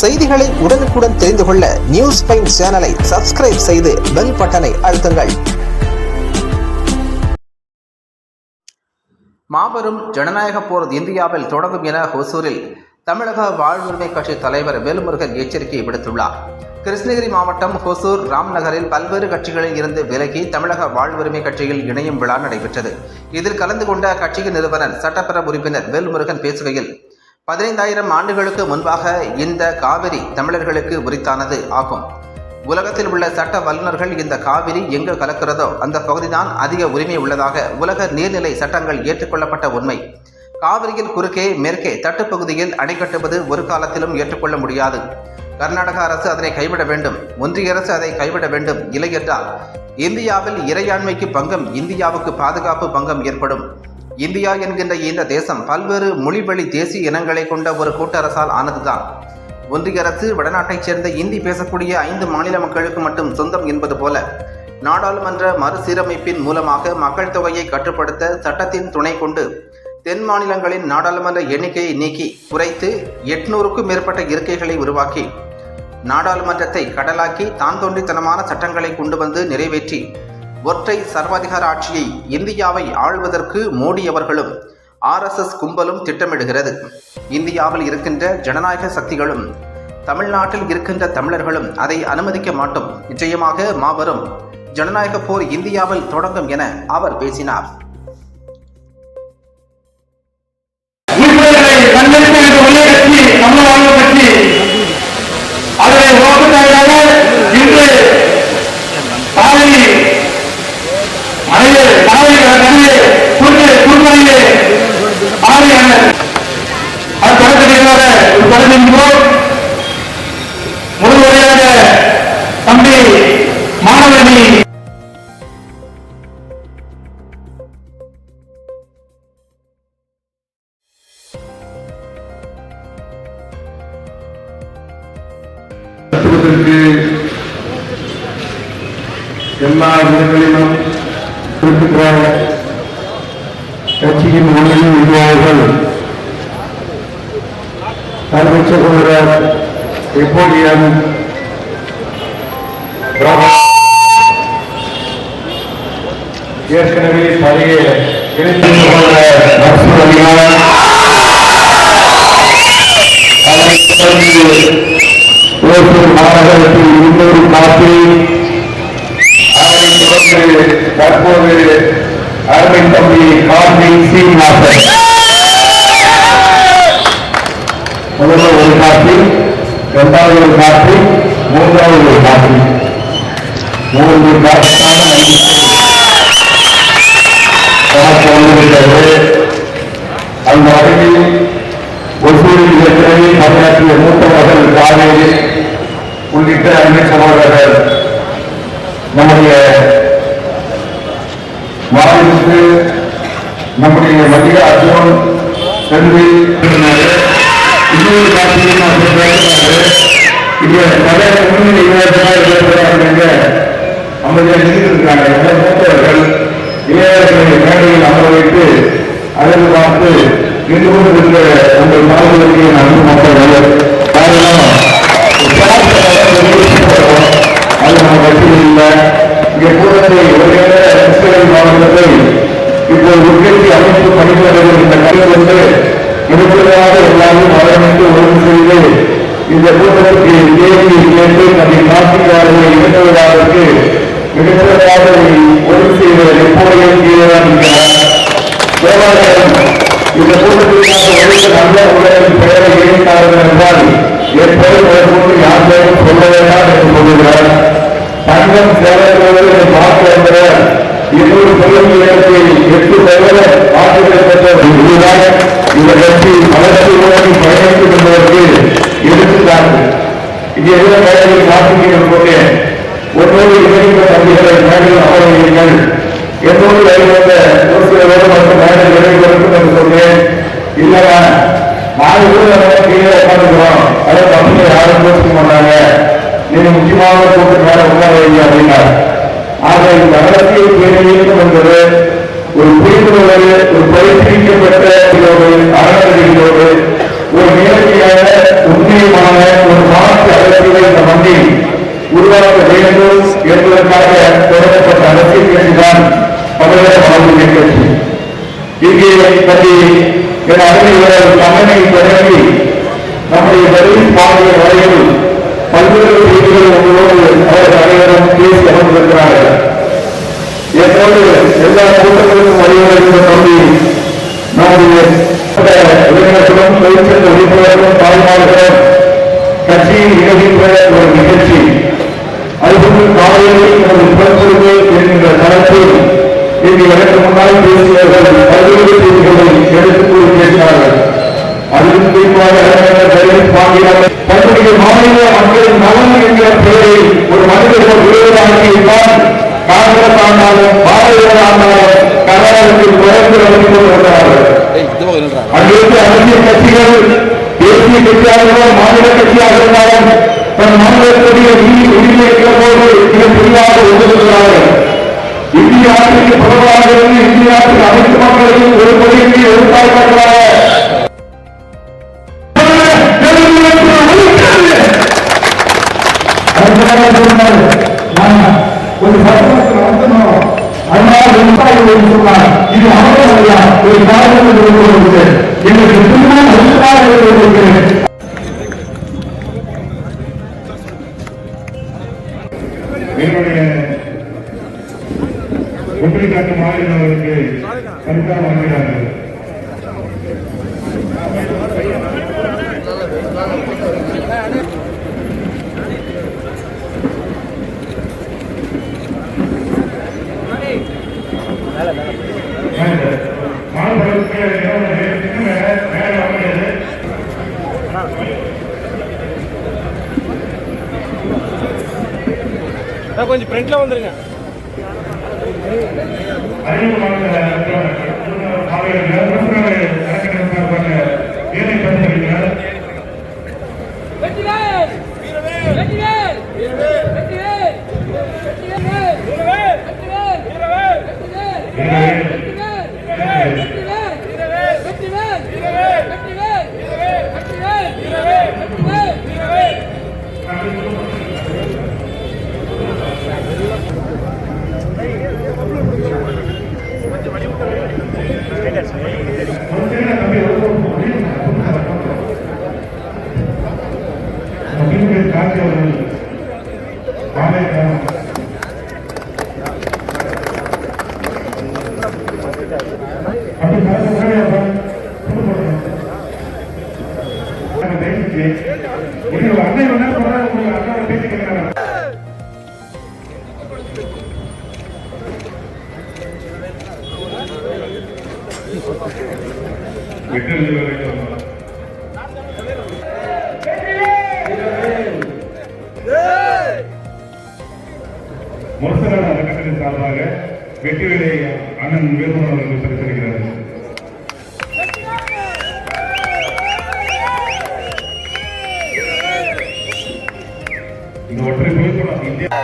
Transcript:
செய்திகளை உடனுக்குடன் தெரிந்து கொள்ள நியூஸ் பைன் சேனலை சப்ஸ்கிரைப் செய்து பெல் பட்டனை அழுத்துங்கள். மாபெரும் ஜனநாயக போர் இந்தியாவில் தொடங்கும் என ஹொசூரில் தமிழக வாழ்வுரிமை கட்சி தலைவர் வேலுமுருகன் எச்சரிக்கை விடுத்துள்ளார். கிருஷ்ணகிரி மாவட்டம் ஹொசூர் ராம்நகரில் பல்வேறு கட்சிகளில் இருந்து விலகி தமிழக வாழ்வுரிமை கட்சியில் இணையும் விழா நடைபெற்றது. இதில் கலந்து கொண்ட கட்சியின் நிறுவனர் சட்டப்பேரவை உறுப்பினர் வேல்முருகன் பேசுகையில் பதினைந்தாயிரம் ஆண்டுகளுக்கு முன்பாக இந்த காவிரி தமிழர்களுக்கு உரித்தானது ஆகும். உலகத்தில் உள்ள சட்ட வல்லுநர்கள் இந்த காவிரி எங்கு கலக்கிறதோ அந்த பகுதிதான் அதிக உரிமை உள்ளதாக உலக நீர்நிலை சட்டங்கள் ஏற்றுக்கொள்ளப்பட்ட உண்மை. காவிரியின் குறுக்கே மேற்கே தட்டுப்பகுதியில் அணை கட்டுவது ஒரு காலத்திலும் ஏற்றுக்கொள்ள முடியாது. கர்நாடக அரசு அதனை கைவிட வேண்டும். ஒன்றிய அரசு அதை கைவிட வேண்டும். இல்லை என்றால் இந்தியாவில் இறையாண்மைக்கு பங்கம் இந்தியாவுக்கு பாதுகாப்பு பங்கம் ஏற்படும். இந்தியா என்கின்ற இந்த தேசம் பல்வேறு மொழிவழி தேசிய இனங்களை கொண்ட ஒரு கூட்டரசால் ஆனதுதான். ஒன்றிய அரசு வடநாட்டைச் சேர்ந்த இந்தி பேசக்கூடிய ஐந்து மாநில மக்களுக்கு மட்டும் சொந்தம் என்பது போல நாடாளுமன்ற மறுசீரமைப்பின் மூலமாக மக்கள் தொகையை கட்டுப்படுத்த சட்டத்தின் துணை கொண்டு தென் மாநிலங்களின் நாடாளுமன்ற எண்ணிக்கையை நீக்கி குறைத்து எட்நூறுக்கும் மேற்பட்ட இருக்கைகளை உருவாக்கி நாடாளுமன்றத்தை கடலாக்கி தான் தோன்றித்தனமான சட்டங்களை கொண்டு வந்து நிறைவேற்றி ஒற்றை சர்வாதிகார ஆட்சியை இந்தியாவை ஆள்வதற்கு மோடி அவர்களும் ஆர்எஸ்எஸ் கும்பலும் திட்டமிடுகிறது. இந்தியாவில் இருக்கின்ற ஜனநாயக சக்திகளும் தமிழ்நாட்டில் இருக்கின்ற தமிழர்களும் அதை அனுமதிக்க மாட்டோம். நிச்சயமாக மாபெரும் ஜனநாயக போர் இந்தியாவில் தொடங்கும் என அவர் பேசினார். நடத்துவதற்கு எல்லா இடங்களிலும் குறிப்பிட்ட கட்சியின் முன்னணி நிர்வாகிகள் தலைமைச் சகோதரர் எப்போடியன் ஏற்கனவே பழைய இணைந்து அரசு அதிகாரம் அதனைத் தொடர்ந்து ஓசூர் மாநகரத்தில் இன்னொரு காப்பி அதனைத் தொடர்ந்து தற்போது அருமை தம்பி கார்த்திக் சீனிவாசன் முதல்ல ஒரு காப்பி இரண்டாவது ஒரு காப்பி மூன்றாவது ஒரு காப்பி மூன்று காப்பிக்கான எனக்கு வந்துவிட்டது அந்த வகையில் ஒசூரில் ஏற்கனவே பணியாற்றிய மூத்த மகள் காவேரி உள்ளிட்ட அன்பு சகோதரர்கள் நம்முடைய மாநிலத்துக்கு நம்முடைய மத்திய அர்ஜுன் செல்வி இன்னொரு காட்சியை நான் சொல்றேன் இங்க முன்னணி இளைஞர்கள் அமைதியாக இருந்திருக்கிறாங்க மூத்தவர்கள் இளைஞர்களை மேடையில் அமர வைத்து அழகு பார்த்து இன்று கொண்டிருக்கிற உங்கள் மாணவர்களுக்கு நன்றி மக்கள் காரணம் மாவட்டத்தை இப்போது உற்பத்தி அமைப்பு பணிபுரிகிற இந்த கல்வி வந்து இருபதாக எல்லாரும் அரவணைத்து ஒழுங்கு செய்து இந்த கூட்டத்திற்கு தேதி கேட்டு நம்மை நாட்டுக்காரர்களை இணைந்தவர்களுக்கு மிகச்சிறப்பாக ஒழுங்கு செய்வது எப்போதையும் இந்த கூட்டத்திற்காக நல்ல உலகின் பெயரை இணைத்தார்கள் என்றால் என் பெயர் மேற்கொண்டு யார் பெயரும் சொல்ல வேண்டாம் என்று சொல்லுகிறார். தங்கம் சேவைகளோடு பார்க்க என்ற இன்னொரு சொல்லும் நேரத்தில் எட்டு பெயர் ஆசிரியர் பெற்ற இதுதான். இந்த கட்சி வளர்ச்சி உலகில் பயணிக்கும் என்பதற்கு எடுத்துக்காட்டு. இங்கே எதிர மேடையில் வாசிக்கிறேன் போது ஒன்றோடு இணைந்த தம்பிகளை மேடையில் அமர்வீர்கள் என்னோடு வருகின்ற ஒரு சில பேர் மற்றும் மேடை இடைவெளிக்கும் என்று சொன்னேன். இல்லையா? நாலு பேர் கீழே உட்காந்துக்கிறோம். அதை பசங்க யாரும் யோசிக்க மாட்டாங்க. நீங்க முக்கியமான கூட்டு மேல உட்கார வைங்க அப்படின்னார் ஆக இந்த அரசியல் பேரணியம் என்பது ஒரு புரிந்துணர்வு ஒரு பயிற்சிக்கப்பட்ட ஒரு அறநெறிகளோடு ஒரு நேர்த்தியான உண்மையுமான ஒரு வேண்டும் என்பதற்காக தொடங்கப்பட்ட அரசியல் கட்சிதான் தமிழக வாழ்க்கை கட்சி. இங்கே பற்றி என் அருமையில் கண்ணனை தொடங்கி நம்முடைய வரையில் பாடிய வரையில் பல்வேறு செய்திகள் உங்களோடு அவர் அனைவரும் பேசி அமர்ந்திருக்கிறார்கள். என்னோடு எல்லா கூட்டங்களுக்கும் வழிவகுத்த நம்பி நம்முடைய இளைஞர்களும் தொழிற்சங்க உறுப்பினர்களும் தாய்மார்களும் கட்சியில் நிகழ்கின்ற ஒரு நிகழ்ச்சி. அதுபோன்று காலையில் நமது புறப்படுவது என்கின்ற தளத்தில் இங்கு எனக்கு முன்னால் பேசியவர்கள் பல்வேறு செய்திகளை எடுத்துக் கொடுக்க தன்னுடைய மாநில மக்களின் நலன் என்கிற பெயரில் ஒரு மனிதர்கள் உருவாக்கியிருப்பார் காங்கிரஸ் ஆனாலும் பாரதிய ஆனாலும் கர்நாடகத்தில் தொடர்ந்து வந்து கொண்டிருக்கிறார்கள். அங்கிருந்து அரசியல் கட்சிகள் தேசிய கட்சியாக இருந்தாலும் மாநில கட்சியாக இருந்தாலும் தன் மாநிலத்துடைய உரிமை உரிமை போது மிக தெளிவாக ஒதுக்குகிறார்கள். இந்திய இருந்து ஆட்சிக்கு அனைத்து மக்களையும் ஒரு மொழிக்கு ஒரு ஒரு சட்டத்தில் நடத்தணும் அதனால விவசாயிகள் சொன்னார் இது அவர்களுடைய ஒரு காரணத்தில் எங்களுக்கு மாநிலங்களுக்கு கருத்தாக வழங்குகிறார்கள் கொஞ்சம் ஃப்ரண்ட்ல வந்துருங்க. அறிவு வெற்றி வேண்டும் அறக்கட்டளை சார்பாக வெற்றிவேலை அண்ணன் வேலுமன் அவர்கள் பரிசளிக்கிறார்கள் இந்த ஒற்றை புகைப்படம் இந்தியா